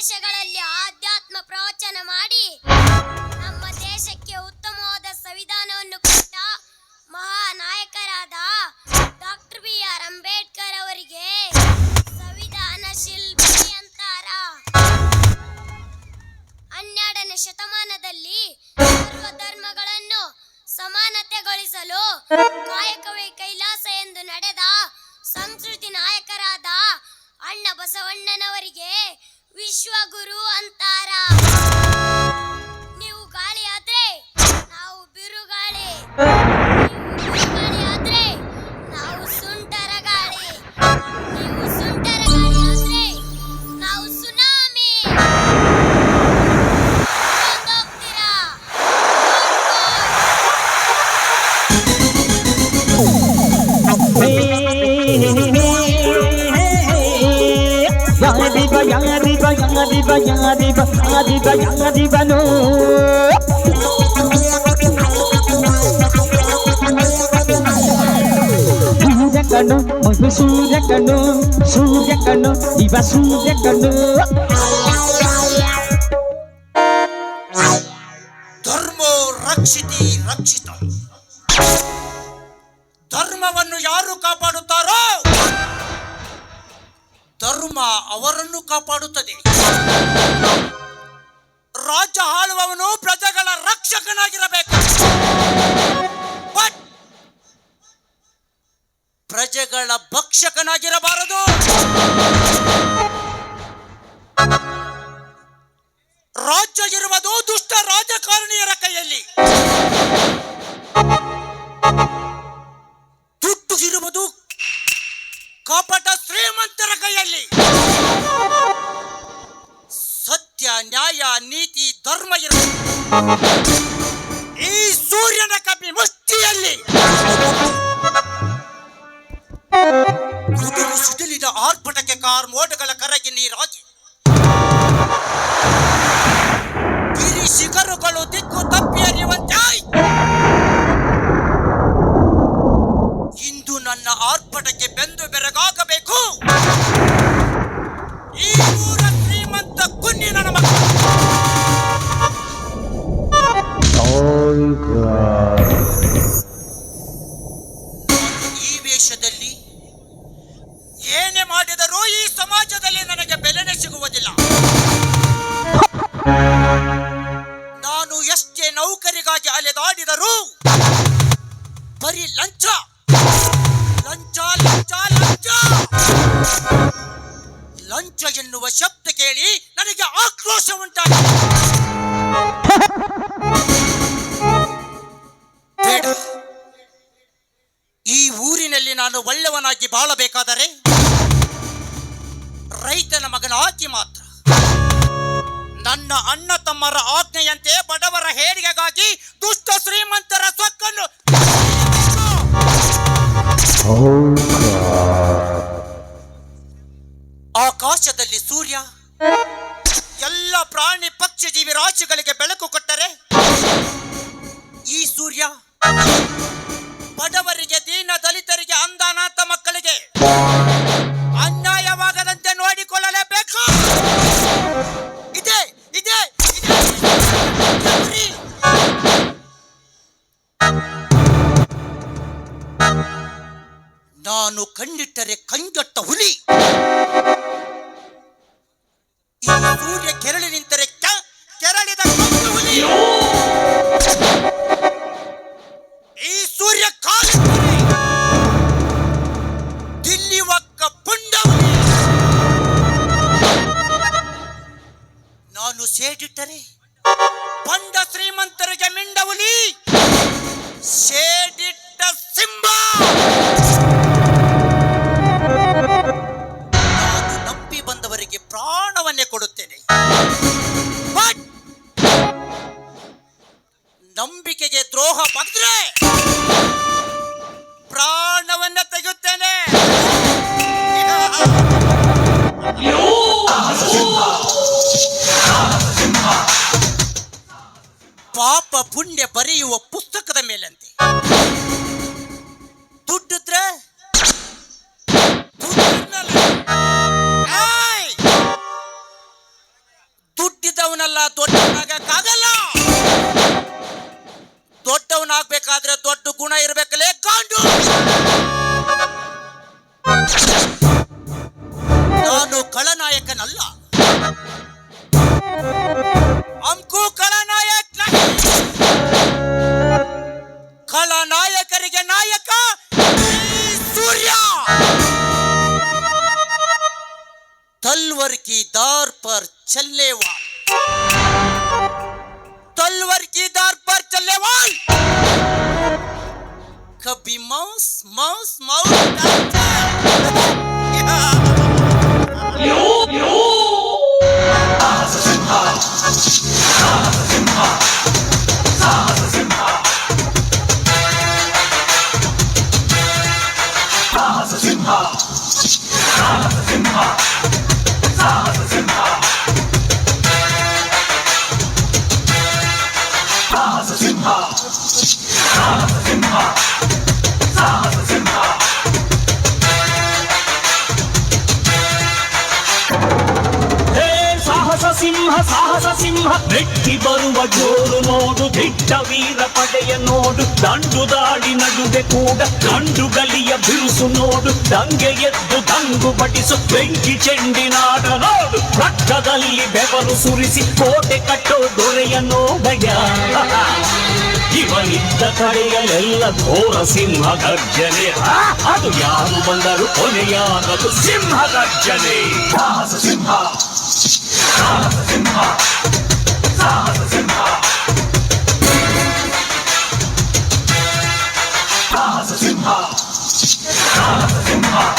ದೇಶ ವಿದೇಶಗಳಲ್ಲಿ ಆಧ್ಯಾತ್ಮ ಪ್ರವಚನ ಮಾಡಿ ನಮ್ಮ ದೇಶಕ್ಕೆ ಉತ್ತಮವಾದ ಸಂವಿಧಾನವನ್ನು ಕೊಟ್ಟ ಮಹಾನಾಯಕರಾದ ಡಾಕ್ಟರ್ ಬಿ ಆರ್ ಅಂಬೇಡ್ಕರ್ ಅವರಿಗೆ ಸಂವಿಧಾನ ಶಿಲ್ಪಿ ಅಂತಾರ. ಹನ್ನೆರಡನೇ ಶತಮಾನದಲ್ಲಿ ಸರ್ವ ಧರ್ಮಗಳನ್ನು ಸಮಾನತೆಗೊಳಿಸಲು ಕಾಯಕವೇ ಕೈಲಾಸ ಎಂದು ನಡೆದ ಸಂಸ್ಕೃತಿ ನಾಯಕರಾದ ಅಣ್ಣ ಬಸವಣ್ಣನವರಿಗೆ ವಿಶ್ವಗುರು ಅಂತಾರ ಯಾರಿವ ಯಾರಿವ ಯಾರಿವ ಯಾರಿವ ಯಾರಿವನು ಸೂರ್ಯ ಕಣ್ಣು ಮಗು ಸೂರ್ಯ ಕಣ್ಣು ಸೂರ್ಯ ಕಣ್ಣು ಇವ ಸೂರ್ಯ ಕಣ್ಣು ಧರ್ಮೋ ರಕ್ಷಿತಿ ರಕ್ಷಿತ ಧರ್ಮವನ್ನು ಯಾರು ಕಾಪಾಡುತ್ತಾರೋ ಧರ್ಮ ಅವರನ್ನು ಕಾಪಾಡುತ್ತದೆ. ರಾಜ್ಯ ಆಳುವವನು ಪ್ರಜೆಗಳ ರಕ್ಷಕನಾಗಿರಬೇಕು. ಪ್ರಜೆಗಳ ಭಕ್ಷಕನಾಗಿರಬಾರದು. ಈ ಸೂರ್ಯನ ಕಪಿ ಮುಷ್ಟಿಯಲ್ಲಿ. ಗುಡುಗು ಸಿಡಿಲಿನ ಆರ್ಭಟಕ್ಕೆ ಕಾರ್ ಮೋಡಗಳ ಕರಗಿ ನೀರಾಗಿ. ಗಿರಿ ಶಿಖರುಗಳು ದಿಕ್ಕು ತಪ್ಪಿ ಅರಿಯುವಂತೆ ಇಂದು ನನ್ನ ಆರ್ಭಟಕ್ಕೆ ಬೆಂದು ಬೆರಗಾಗಬೇಕು. ಈ ಊರ ಈ ವೇಷದಲ್ಲಿ ಏನೇ ಮಾಡಿದರೂ ಈ ಸಮಾಜದಲ್ಲಿ ನನಗೆ ಬೆಲೆನೆ ಸಿಗುವುದಿಲ್ಲ. ನಾನು ಎಷ್ಟೇ ನೌಕರಿಗಾಗಿ ಅಲೆದಾಡಿದರೂ ಬರೀ ಲಂಚ. ಲಂಚ ಲಂಚ ಲಂಚ. ನಾನು ಒಳ್ಳೆಯವನಾಗಿ ಬಾಳಬೇಕಾದರೆ ರೈತನ ಮಗನ ಮಗನಾಗಿ ಮಾತ್ರ. ನನ್ನ ಅಣ್ಣ ತಮ್ಮರ ಆಜ್ಞೆಯಂತೆ ಬಡವರ ಹೇರಿಗೆಗಾಗಿ ದುಷ್ಟ ಶ್ರೀಮಂತರ ಸೊಕ್ಕನ್ನು ಆಕಾಶದಲ್ಲಿ ಸೂರ್ಯ, ಎಲ್ಲ ಪ್ರಾಣಿ ಪಕ್ಷಿ ಜೀವಿ ರಾಶಿಗಳಿಗೆ ಬೆಳಕು ಕೊಟ್ಟರೆ ಈ ಸೂರ್ಯ ಬಡವರಿಗೆ ದೀನ ದಲಿತರಿಗೆ ಅಂಧಾನಾಥ ಮಕ್ಕಳಿಗೆ ಅನ್ಯಾಯವಾಗದಂತೆ ನೋಡಿಕೊಳ್ಳಲೇಬೇಕು. ಇದೆ ಇದೆ ನಾನು ಕಂಡಿಟ್ಟರೆ ಕಂಜೊಟ್ಟ ಹುಲಿ. ಈ ಸೂರ್ಯ ಸೇಡಿಟ್ಟರೆ ಬಂಡ ಶ್ರೀಮಂತರಿಗೆ ಮಿಂಡ ಹುಲಿ ಸೇಡಿಟ್ಟ ಸಿಂಹ ಪಾಪ ಪುಣ್ಯ ಬರೆಯುವ ಪುಸ್ತಕದ ಮೇಲಂತೆ. ಖಳನಾಯಕರಿಗೆ ನಾಯಕ ಈ ಸೂರ್ಯ तलवर की दार पर चलने वाल तलवर की दार पर चलने वाल कभी माउस माउस माउस ಸಿಂಹ ಬೆಟ್ಟಿ ಬರುವ ಜೋರು ನೋಡು ದಿಟ್ಟ ವೀರ ಪಡೆಯ ನೋಡು, ದಂಡು ದಾಡಿ ನಡುವೆ ಕೂಡ ಕಂಡು ಗಲಿಯ ಬಿರುಸು ನೋಡು, ದಂಗೆ ಎದ್ದು ದಂಗು ಪಟಿಸು ಬೆಂಕಿ ಚೆಂಡಿನಾಡ ನೋಡು ರಕ್ತದಲ್ಲಿ ಬೆವರು ಸುರಿಸಿ, ಕೋಟೆ ಕಟ್ಟೋ ದೊರೆಯ ನೋಡಯ ಇವನಿದ್ದ ಕಡೆಯಲ್ಲೆಲ್ಲ ಘೋರ ಸಿಂಹ ಗರ್ಜನೆ. ಅದು ಯಾರು ಬಂದರು ಕೊನೆಯಾಗದು ಸಿಂಹ ಗರ್ಜನೆ. ಸಿಂಹ. 萨斯情况萨斯情况萨斯情况萨斯情况